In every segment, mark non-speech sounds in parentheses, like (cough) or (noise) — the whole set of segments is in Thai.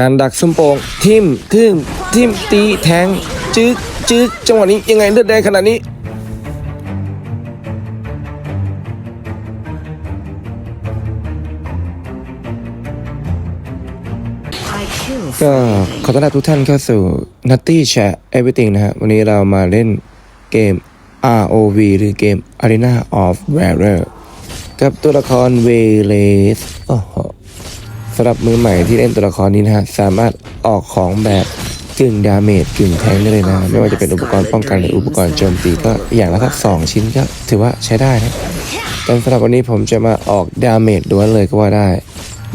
การดักซุ่มโป่งทิมทึ่มทิมตีแทงจึ๊กจึ๊กจังหวะนี้ยังไงเลือดแดงขนาดนี้ก็ขอต้อนรับทุกท่านเข้าสู่ Nutty Chat Everything นะฮะ วันนี้เรามาเล่นเกม ROV หรือเกม Arena of Valor กับตัวละครเวเลสโอ้โหสำหรับมือใหม่ที่เล่นตัวละครนี้นะฮะสามารถออกของแบบกึ่งดาเมจกึ่งแทงได้เลยนะ ไม่ว่าจะเป็นอุปกรณ์ป้องกันหรืออุปกรณ์โจมตีก็อย่างละสักสองชิ้นก็ถือว่าใช้ได้นะแต่สำหรับวันนี้ผมจะมาออกดาเมจล้วนเลยก็ว่าได้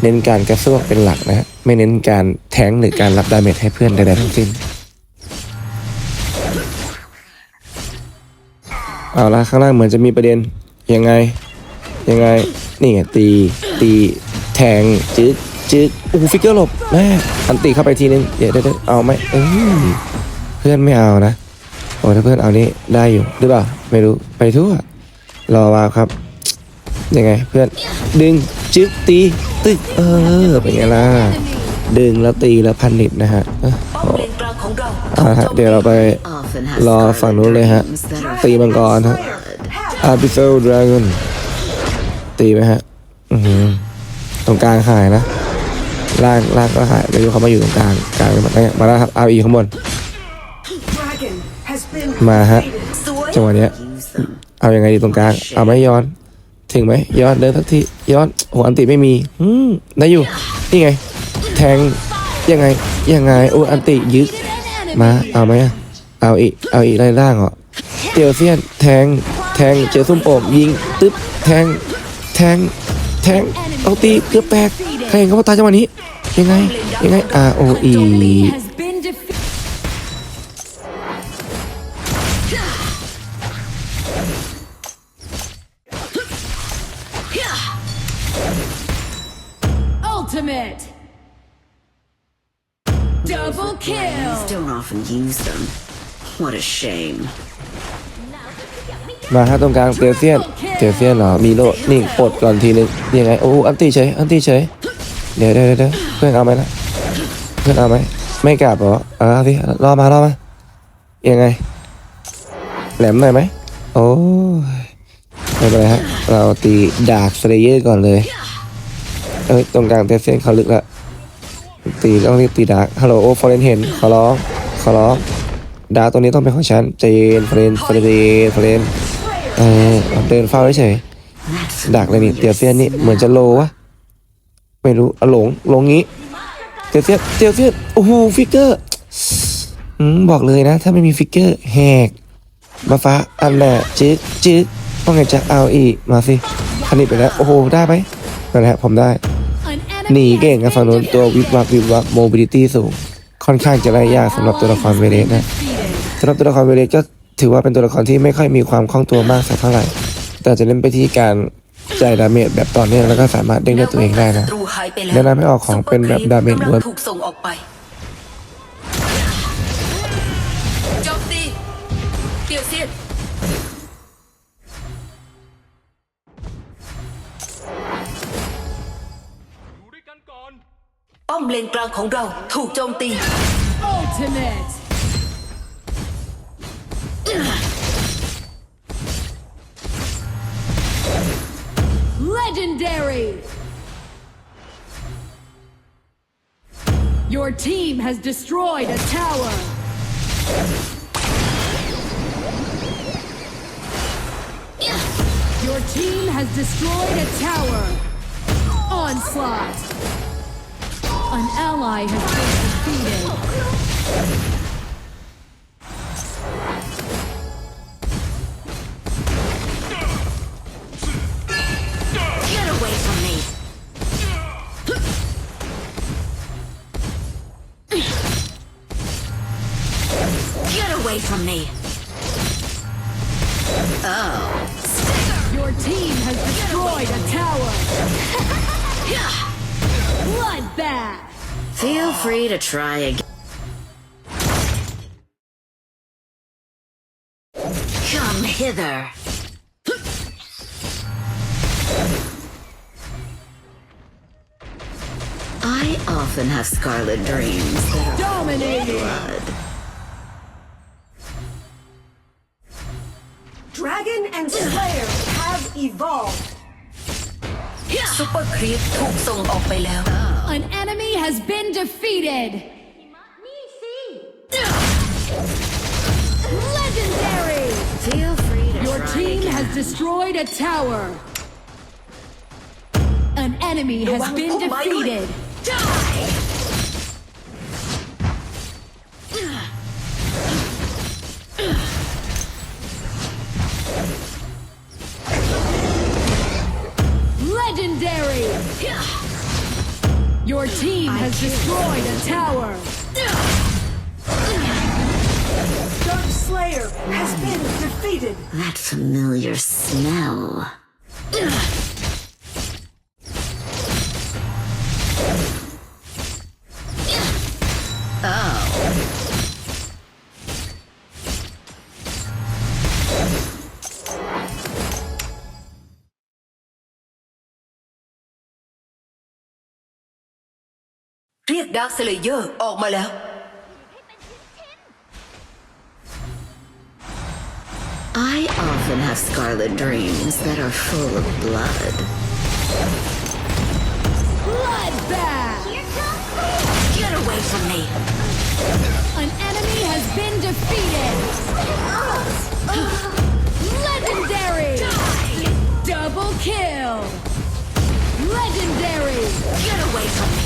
เน้นการกระซวกเป็นหลักนะฮะไม่เน้นการแทงหรือการรับดาเมจให้เพื่อนใดๆทั้งสิ้นเอาละข้างล่างเหมือนจะมีประเด็นยังไงยังไงนี่ไงตีตีแทงจึ๊ก จึ๊กโอ้ฟิกเกอร์หลบแม่อันตีเข้าไปทีนึงเดี๋ยวเดี๋ยวเดี๋ยวเอาไหมเอ้ยเพื่อนไม่เอานะโอ้ถ้าเพื่อนเอานี่ได้อยู่หรือเปล่าไม่รู้ไปทั่วรอมาครับยังไงเพื่อนดึงจึ๊กตีตึกเออเป็นไงล่ะดึงแล้วตีแล้วพันนิดนะฮะเอ้เลนกลาฮะเดี๋ยวเราไปรอฝั่งนู้นเลยฮะ ตีมังกรฮะอาร์บิโซดราก้อนตีไหมฮะตรงกลางหายนะ ล่างล่างก็หายไม่รู้เขามาอยู่ตรงกลางกลางมามาแล้วครับเอาอีข้างบนมาฮะจังหวะเนี้ยเอายังไงดีตรงกลางเอาไหมย้อน ถึงไหมย้อนเดินสักทีย้อนโอ้อันติไม่มีอืมได้อยู่นี่ไง แทงยังไงยังไงโอ้อันติยึดมาเอาไหมอะเอาอีกเอาอีกไล่ล่างเหรอเตียวเซียนแทงแทงเจอซุ่มโอบยิงตึ๊บแทงแทง แทงเอาตีเกือบแตกใครเห็นเขาว่าตายจังหวะนี้ ยังไง ยังไง R O E has been defeated. Ultimate. Double kill. don't often use them what a shame มาฮะตรงกลางเตียวเซียนเตียวเซียนเหรอมีโลนี่ปลดก่อนทีนึงยังไงโอ้อันตีเฉยอันตีเฉยเดี๋ยวเดี๋ยวเดี๋ยวเพื่อนเอาไหมนะเพื่อนเอาไหมไม่กลับเหรอเอาสิรอมารอมายังไงแหลมหน่อยไหมโอ้ยไม่เป็นไรฮะเราตีดาร์คสเลเยอร์ก่อนเลยเอ้ยตรงกลางเตเซียนเขาลึกละตีต้องรีบตีดาร์คฮัลโหลโอ้ฟอร์เรนเห็นขอร้องขอร้องดาร์คตัวนี้ต้องเป็นของฉันใจเย็นฟอร์เรนฟอร์เรนฟอร์เรน เออเดินเฝ้าเฉยดักเลยนี่เตียวเซียนนี่เหมือนจะโลวะไม่รู้อหลงหลงงี้เตียวเซียนเตียวเซียนโอ้โหฟิกเกอร์อืมบอกเลยนะ ถ้าไม่มีฟิกเกอร์แหกมาฟ้าอันแหละจึ๊กจึ๊กว่าไงจะเอาอีกมาสิคันนี้ไปแล้วโอ้โหได้ไหมนั่นแหละผมได้หนีเก่งกับฝั่ง been นู้นตัววิบวับวิบวับโมบิลิตี้สูง ค่อนข้างจะไล่ยากสำหรับตัวละครเวเลสนะสำหรับตัวละครเวเลสก็ ถือว่าเป็นตัวละครที่ไม่ค่อยมีความคล่องตัวมากสักเท่าไหร่ แต่จะเล่นไปที่การจ่ายดาเมจแบบต่อเนื่องแล้วก็สามารถเด้งด้วยตัวเองได้นะศัตรูหายไปแล้วแนะนำให้ออกของเป็นแบบดาเมจล้วนถูกส่งออกไปโจมตีเตียวเซียนป้อมเลนกลางของเราถูกโจมตี Ultimate. Your team has destroyed a tower. Your team has destroyed a tower. Onslaught. An ally has been defeated. Away from me Oh Your team has destroyed a tower. (laughs) Bloodbath. Feel free to try again Come hither I often have scarlet dreams that are Dominating. blood. evolved. ซุปเปอร์ครีปถูกส่งออกไปแล้ว An enemy has been defeated. Legendary. Feel free to Your try team again. has destroyed a tower. An enemy has been defeated. Legendary. Your team has destroyed a tower. Dark Slayer has been defeated. That familiar smell. เรียกดาร์คสเลเยอร์ออกมาแล้ว I often have scarlet dreams that are full of blood. Bloodbath. Get away from me An enemy has been defeated. Legendary. Double kill. Legendary. Get away from me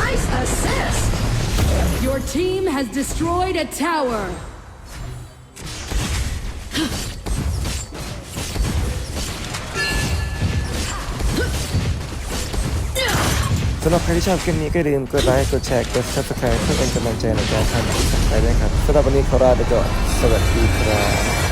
Nice assist. Your team has destroyed a tower. สำหรับใครที่ชอบคลิปนี้ก็อย่าลืมกดไลค์กดแชร์กด subscribe เพื่อเป็นกำลังใจในการทำคลิปต่อไปด้วยครับสำหรับวันนี้ขอลาไปก่อนสวัสดีครับ